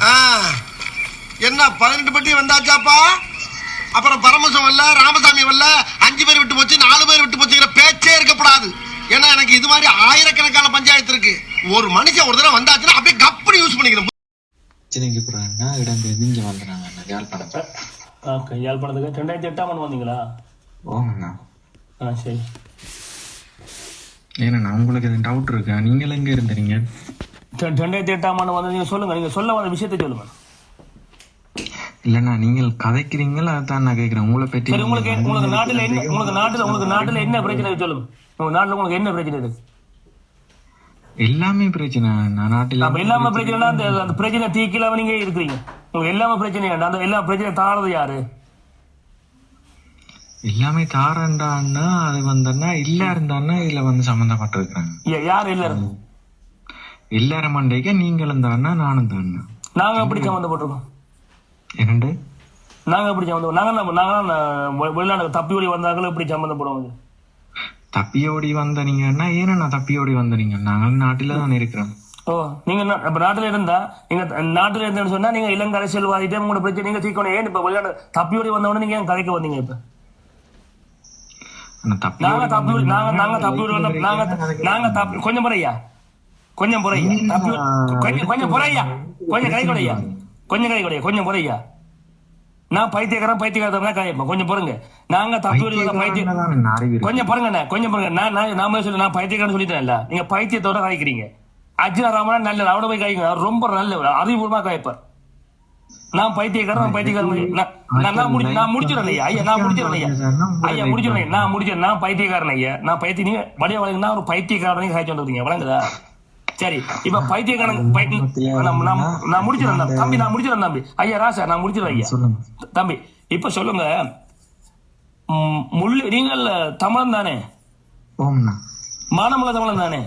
ஆ, என்ன பதினெட்டு பட்டி வந்தாச்சாப்பா? அப்புறம் பரமசம் வரல ராமசாமி வரல அஞ்சு பேர் விட்டு போச்சு நாலு பேர் விட்டு போச்சுங்கிற பேச்சே இருக்கக்கூடாது. ஏன்னா எனக்கு இது மாதிரி ஆயிரக்கணக்கான பஞ்சாயத்து இருக்கு. ஒரு மனுஷன் ஒரு தடவை வந்தாச்சுன்னா அப்படியே கப்படி யூஸ் பண்ணிக்கணும். பிரச்சனைக்கு போறாங்கன்னா இடம்பெயர்ந்து இங்க வந்துடுறாங்க யாழ்ப்பாணத்தை. ஓகே யாழ்ப்பாணத்துக்கு ரெண்டாயிரத்தி எட்டாம் ஆண்டு வந்தீங்களா? ஓங்கண்ணா ஆ சரி. ஏன்னா உங்களுக்கு எதுவும் டவுட் இருக்கா? நீங்கள் எங்க இருந்தீங்க? ரெ- ரெண்டாயிரத்தி எட்டாம் ஆண்டு வந்து நீங்க சொல்லுங்க நீங்க சொல்ல வந்த விஷயத்தை சொல்லுங்க. இல்லண்ணா நீங்கள் கதைக்கிறீங்களா அதான் நான் கேட்கிறேன். உங்களை பற்றி சரி உங்களுக்கு உங்களுக்கு நாட்டுல என்ன உங்களுக்கு நாட்டுல உங்களுக்கு நாட்டுல என்ன பிரச்சனை சொல்லுங்க. உங்க நாட்டுல உங்களுக்கு என்ன பிரச்சனை இருக்கு? எல்லாமே பிரச்சனை நான் நாட்டில் அப்ப எல்லாமே பிரச்சனைனா அந்த அந்த பிரச்சனை தீக்கிலாம நீங்க இருக்கிறீங்க. உங்களுக்கு எல்லாமே பிரச்சனை வேண்டாம் அந்த எல்லா பிரச்சனை தாரது யாரு? எல்லாமே தாரண்டான்னா அது வந்தன்னா இல்ல இருந்தான்னா இதுல வந்து சம்மந்தப்பட்டிருக்கிறாங்க யா- யார் இல்ல இருக்கு எல்லாரும் மண்டைக்க நீங்களும் தானா நானும் தானா நாங்க எப்படி சம்மந்தப்பட்டிருக்கோம் என்னண்டு? நாங்க எப்படி சம்மந்தம் நாங்க நாங்க வெளிநாடு தப்பி ஓடி வந்தாங்களும் எப்படி சம்மந்தப்படுவோம் தப்பியோடி வந்தனீங்கன்னா ஏன்னா நான் தப்பியோடி வந்தனீங்க நாங்கள் நாட்டில தான் இருக்கிறோம். ஓ நீங்க இப்ப நாட்டுல இருந்தா நீங்க நாட்டுல இருந்தேன்னு சொன்னா நீங்க இளங்க அரசியல்வாதிட்டே உங்களோட பிரச்சனை நீங்க தீக்கணும். ஏன் இப்ப வெளிநாடு தப்பி ஓடி வந்தவொடனே நீங்க ஏன் கதைக்க வந்தீங்க இப்ப? நாங்க தப்பி ஓடி- நாங்க நாங்க தப்பி ஓடி வந்த நாங்க நாங்க தப்பி கொஞ்சம் பொறையா கொஞ்சம் பொறையா தப்பி கொஞ்சம் கொஞ்சம் பொறையா கொஞ்சம் கை கொடையா கொஞ்சம் கை கொடையா கொஞ்சம் பொறையா நான் பைத்தியக்காரன் பைத்தியக்காரன் கதைப்பேன் கொஞ்சம் பொறுங்க நாங்க தப்பி அறிவு இருக்கு. கொஞ்சம் பாருங்க கொஞ்சம் பாருங்க நான் நான் முதல்ல சொல்லி நான் பைத்தியக்காரன் சொல்லிட்டேன்ல நீங்க பைத்தியத்தோட கதைக்கிறீங்க அர்ஜுனா ராமனா நல்ல அவட போய் அவர் ரொம்ப நல்ல அறிவுபூர்வமா கதைப்பார் நான் பைத்தியக்காரன் பைத்தியக்காரன் நான் நான் நான் முடி நான் முடிச்சிடறேன் ஐயா ஐயா நான் முடிச்சிடறேன் ஐயா ஐயா முடிச்சிடறேன் நான் முடிச்சிடறேன் நான் பைத்தியக்காரன் ஐயா நான் பைத்திய நீங்க வழங்கினா ஒரு பைத்தியக்காரனையும் காய்ச்சி வந்துருக்கீங்க வழங்குதா சரி இப்ப பைத்தியக்காரன் பைத்திய நான் முடிச்சிடறேன் தம்பி. நான் முடிச்சிடறேன் தம்பி. ஐயா ராசா நான் முடிச்சிடறேன் ஐயா. சொல்லுங்க. தம்பி இப்ப சொல்லுங்க. முள்ளு நீங்கள் தமிழன் தானே? மானமல தமிழன் தானே?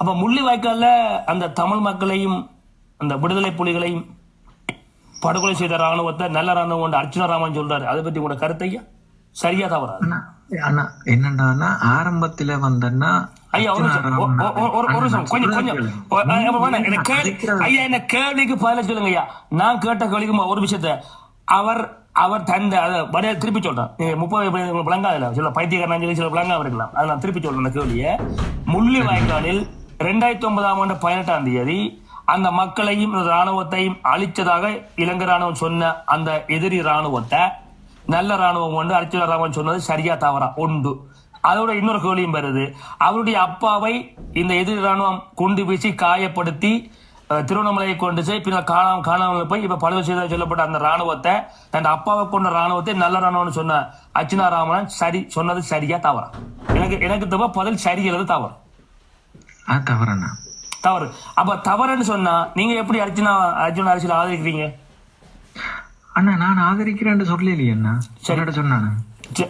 அப்ப முள்ளி வாய்க்கால்ல அந்த தமிழ் மக்களையும் அந்த விடுதலை புலிகளையும் படுகொலை செய்த ராணுவத்தை நல்ல ராணுவம் அர்ச்சனா ராமன் சொல்றாரு. அதை பத்தி உங்களோட கருத்தையா சரியா தவறா அண்ணா அண்ணா என்னண்டான்னா ஆரம்பத்துல வந்தன்னா ஐயா ஒரு நிமிஷம். கொஞ்சம் கொஞ்சம். ஐயா, என்ன கேள்விக்கு பதில சொல்லுங்க ஐயா. நான் கேட்ட கேள்விக்கு ஒரு விஷயத்த அவர் அவர் தந்த அதை வடைய திருப்பி சொல்றேன். முப்பது சில பைத்தியக்காரன் சொல்லி சில விளங்காம இருக்கலாம். அதை நான் திருப்பி சொல்றேன் அந்த கேள்வியை. முள்ளி வாய்க்காலில் ரெண்டாயிரத்தி ஒன்பதாம் ஆண்டு பதினெட்டாம் தேதி அந்த மக்களையும் ராணுவத்தையும் அழிச்சதாக இலங்கை ராணுவம் சொன்ன அந்த எதிரி ராணுவத்தை நல்ல ராணுவம் கொண்டு அர்ச்சனா ராமன் சொன்னது சரியா தவறா? உண்டு. அதோட இன்னொரு கேள்வியும் வருது. அவருடைய அப்பாவை இந்த எதிரி ராணுவம் குண்டு வீசி காயப்படுத்தி திருவண்ணாமலையை கொண்டு போய் பின்னர் காணாம காணாமல் போய் இப்ப பழுவு செய்த சொல்லப்பட்ட அந்த ராணுவத்தை தன் அப்பாவை கொண்ட ராணுவத்தை நல்ல ராணுவம்னு சொன்ன அர்ச்சனா ராமன் சரி சொன்னது சரியா தவறா? எனக்கு எனக்கு தவிர பதில் சரி அல்லது தவறு? தவறண்ணா தவறு அப்ப தவறுன்னு சொன்னா நீங்க எப்படி அர்ச்சனா அர்ஜுன அரசியல் ஆதரிக்கிறீங்க? அண்ணா நான் ஆதரிக்கிறேன்னு சொல்லலையே அண்ணா? சொல்லிட சொன்னானே?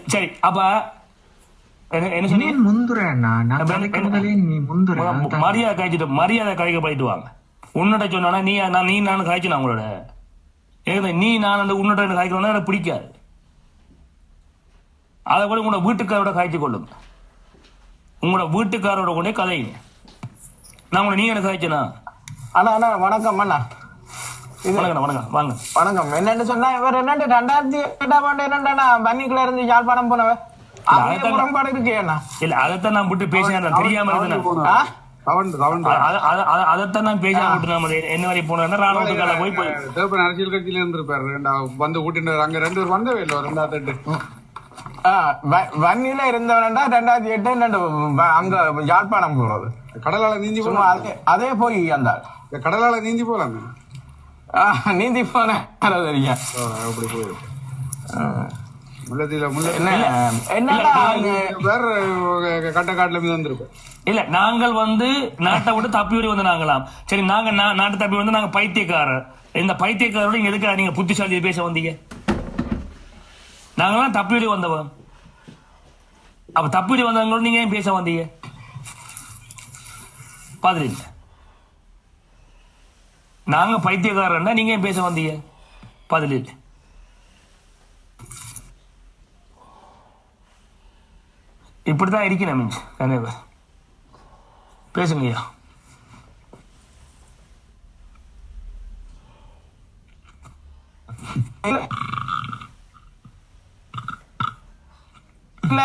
சரி, அப்ப என்ன என்ன சொன்னீங்க? நீ முந்துற அண்ணா. நான் கதைக்கு முதலே நீ முந்துற. ம- மரியாதை கழிச்சிட்டு மரியாதை கழிக்க போயிட்டு வாங்க. உன்னிட்ட சொன்னா நீ நான் நீ நான் கழிச்சு உங்களோட? ஏங்க நீ நான் அந்த உன்னிட்ட காய்க்கணும்னா எனக்கு பிடிக்காது. அதை கூட உங்களோட வீட்டுக்காரோட காய்ச்சி கொள்ளுங்க. உங்களோட வீட்டுக்காரோட கொண்டே கதைங்க நான் உங்களை நீ எனக்கு காய்ச்சனா? அண்ணா அண்ணா வணக்கம் அண்ணா. வணக்கம் வணக்கம் வாங்க. வணக்கம். என்னன்னு சொன்னா இவர் என்னண்டு ரெண்டாயிரத்தி எட்டாம் ஆண்டு என்னண்டா? பன்னிக்குள்ள இருந்து யாழ்ப்பாணம் போனவ அப்படியே அதான் முரண்பாடு இருக்கே அண்ணா இல்ல அதைத்தான் நான் விட்டு பேசினேன். தெரியாம இருந்தேன். என்ன அரசியல் கட்சியில இருந்திருப்பாரு. ரெண்டா வந்து கூட்டிட்டு அங்க ரெண்டு பேர் வந்தவே இல்லை ஒரு ரெண்டாவது எட்டு வன்னியில இருந்தவனண்டா ரெண்டாயிரத்தி எட்டு அங்க யாழ்ப்பாணம் போறது கடலால நீந்தி சும்மா போலாம் அதே போய் அந்த கடலால நீந்தி போலாமே. நீந்தி போன தெரியும் அப்படி போயிடும். என்னடா அங்க வேற கட்டக்காட்டுல மீது இல்ல நாங்கள் வந்து நாட்டை விட்டு தப்பி ஓடி வந்து நாங்களாம். சரி நாங்க நாட்டை தப்பி வந்து நாங்க பைத்தியக்காரர். இந்த பைத்தியக்காரோட இங்க எதுக்கு நீங்க புத்திசாலி பேச வந்தீங்க? நாங்களாம் தப்பி ஓடி வந்தவன். அப்ப தப்பி ஓடி வந்தவங்களோட நீங்க ஏன் பேச வந்தீங்க? பதில் நாங்க பைத்தியக்காரன்னா நீங்க பேச வந்தீங்க? பதில் இல்லை இப்படிதான் இருக்கணும் மீன்ஸ் அனைவர் பேசுங்கய்யா.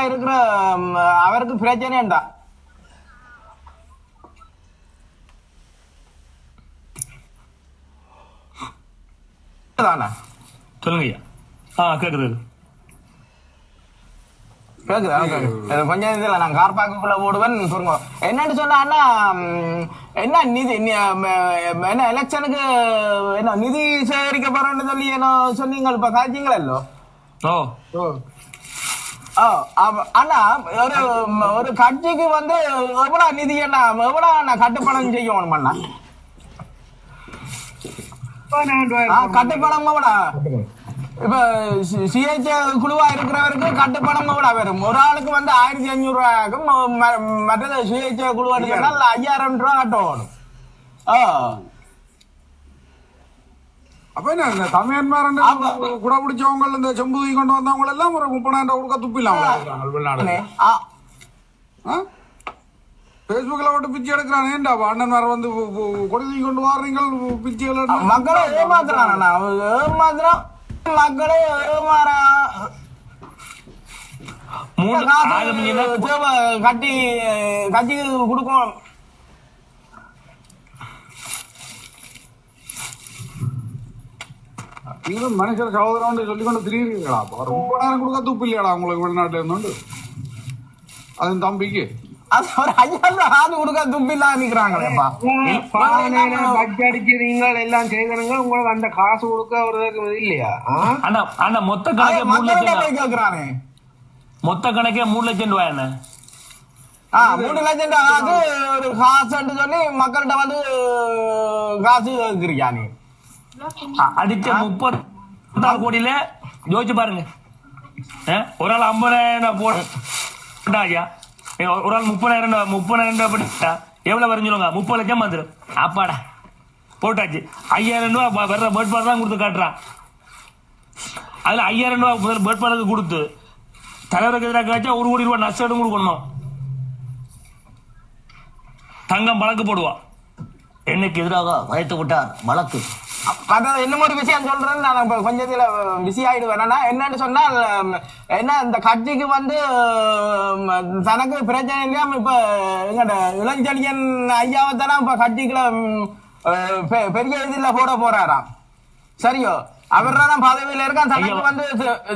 இருக்கிற அவருக்கு பிரச்சனை தான் சொல்லுங்க ஐயா ஆ கேக்குது கேக்குதா. கேக்குது. இது கொஞ்சம் இதுல நான் கார் பார்க்குள்ள ஓடுவேன் சொல்லுங்க. என்னன்னு சொன்னா என்ன நிதி என்ன எலெக்ஷனுக்கு என்ன நிதி சேகரிக்க போறேன்னு சொல்லி என்ன சொன்னீங்க? இப்ப காய்ச்சிங்களோ ஓ. ஓ, ஒரு ஒரு கட்சிக்கு வந்து எவ்வளவு நிதி என்ன எவ்வளவு அண்ணா கட்டுப்பணம் செய்யணும் அண்ணா? ஆ, கட்டுப்பணம் எவ்வளோ இப்ப சிஹெச் குழுவா இருக்கிறவருக்கு கட்டுப்பணம் எவ்வளவு வரும் ஒரு ஆளுக்கு வந்து ஆயிரத்தி அஞ்சூறு ரூபாய்க்கும் மற்றது சிஹெச் குழுவா இருக்கிறனால ஐயாயிரம் ரூபாய் கட்டணும் அப்ப என்ன அப்ப- குட பிடிச்சவங்க இந்த செம்பு கொண்டு வந்தவங்க எல்லாம் ஒரு முப்பதாயிரம் ரூபாய் கொடுக்க துப்பிலாம் வெளிநாடு ஆ, பேஸ்புக்ல விட்டு பிச்சை எடுக்கிறான் ஏன்டா அண்ணன் வேற வந்து பு- பு- கொடி தூக்கி கொண்டு வாடுறீங்க பிச்சைகள் மக்களை ஏமாத்துறான் அண்ணா. ஏமாத்துறான். மக்களை ஏமாறா. மூணு காசு கட்டி கொடுக்கணும். நீங்களும் மனுஷர் சகோதரன் சொல்லி கொண்டு ஒரு முப்பதாயிரம் கொடுக்க துப்பு இல்லையாடா உங்களுக்கு வெளிநாட்டுல இருந்தோண்டு அது தம்பிக்கு. அது ஒரு ஐயாயிரம் ஆறு கொடுக்க துப்பிலாம் நிக்கிறாங்களேப்பா அடிச்சு நீங்கள் எல்லாம் செய்தனுங்க உங்களுக்கு அந்த காசு கொடுக்க ஒரு இல்லையா? ஆ? அண்ணா அண்ணா மொத்த கணக்கே மூணு மக்கள்கிட்ட லட்சம் கேக்குறானே. மொத்த கணக்கே மூணு லட்சம் ரூபாய் என்ன ஆ மூணு லட்சம் காசு ஒரு காசுன்னு சொல்லி மக்கள்கிட்ட வந்து காசு கேக்குறியா நீ அடிச்ச முப்பத்தாறு கோடியில யோசிச்சு பாருங்க? ஒரு ஆள் ஐம்பதாயிரம் போட்டா ஐயா ஒரு ஆள் முப்பதாயிரம் ரூபாய் முப்பதாயிரம் ரூபாய் போட்டா எவ்வளோ வரும் சொல்லுங்க முப்பது லட்சம் வந்துடும் அப்பாடா. போட்டாச்சு. ஐயாயிரம் ரூபாய் வ- வர்ற வேட்பாளர் தான் கொடுத்து காட்டுறான். அதில் ஐயாயிரம் ரூபாய் முதல் பாலுக்கு கொடுத்து தலைவருக்கு எதிராக காய்ச்சா ஒரு கோடி ரூபாய் நஷ்டம் கொடுக்கணும்? தங்கம் வழக்கு போடுவா. என்னைக்கு எதிராக வயத்து விட்டார் வழக்கு அதான் இன்னும் ஒரு விஷயம் சொல்றேன் நான் இப்ப கொஞ்சத்துல பிஸி ஆயிடுவேன். என்னன்னு சொன்னால் என்ன இந்த கட்சிக்கு வந்து தனக்கு பிரச்சனை இல்லாம இப்ப எங்கட இளஞ்செழியன் ஐயாவை தானே இப்ப கட்சிக்குள்ள பெரிய இதுல போட போறாராம். சரியோ? அவர் தான் பதவியில இருக்கான். தனக்கு வந்து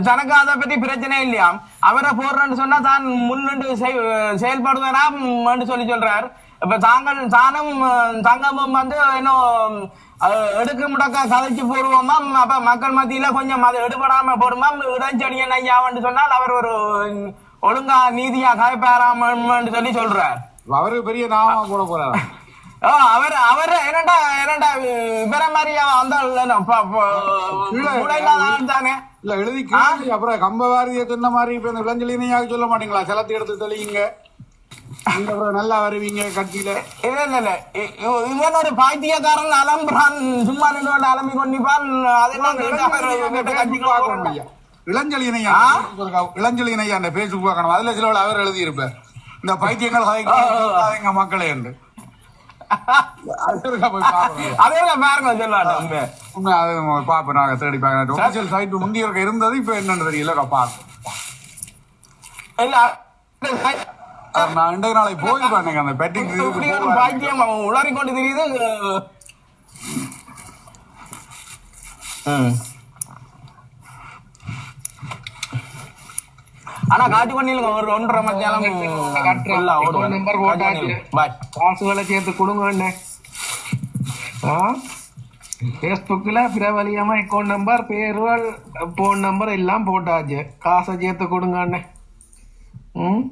தனக்கு அதை பத்தி பிரச்சனை இல்லையாம். அவரை போடுறேன்னு சொன்னா தான் முன்னின்று செய்- செயல்படுவேனாம் சொல்லி சொல்றார். இப்ப தாங்கள் தானும் தங்கமும் வந்து இன்னும் எடுக்க முடக்க கதைச்சு போடுவோமாம் அப்ப மக்கள் மத்தியில கொஞ்சம் அது எடுபடாம போடுமாம் இடஞ்செடியன் ஐயாவன்னு சொன்னால் அவர் ஒரு ஒழுங்கா நீதியா காய்ப்பாராமன்னு சொல்லி சொல்றார். அவருக்கு பெரிய நாமா கூட போறாரு அவர் அவர் என்னடா என்னடா இவர மாதிரி அவன் அந்த மூளையில்லாத தானே. இல்ல எழுதி அப்புறம் கம்பவாரியை தின்ன மாதிரி இப்ப இந்த விளஞ்சலினையாக சொல்ல மாட்டீங்களா? செலத்தை எடுத்து தெளிங்க நல்லா வருவீங்க கட்சியில. இல்ல இல்ல இல்ல. இவன் ஒரு பாய்த்தியக்காரன் அலம்புறான். சும்மா நின்று அலம்பி கொண்டிப்பான். அதெல்லாம் கேட்டு அவர் கேட்ட கட்சிக்கு போகணும். இளஞ்சலினையா இளஞ்சலினையா அந்த பேசுக்கு பார்க்கணும். அதுல சில அவர் எழுதி இருப்பார் இந்த பைத்தியங்கள் எங்க மக்களே என்று. பாப்போம். நாங்க தேடி பார்க்கணும் சைட் முந்தி இருக்க இருந்தது இப்ப என்னன்னு தெரியல. அது நான் நாளை போயிருப்பேன் அந்த பெட்டிங் பாக்கியம் அவன் உளறி கொண்டு தெரியுது. ஆனா காட்டு பண்ணிலுங்க ஒரு ஒன்றரை மத்தியானம். நம்பர். பாய் காசுகளை சேர்த்து கொடுங்க ஃபேஸ்புக்கில் பிரபலியமா அக்கௌண்ட் நம்பர் பேர்கள் ஃபோன் நம்பர் எல்லாம் போட்டாச்சு காசை சேர்த்து கொடுங்க அண்ணே ம்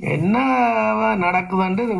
என்ன நடக்குதுன்ட்டு இது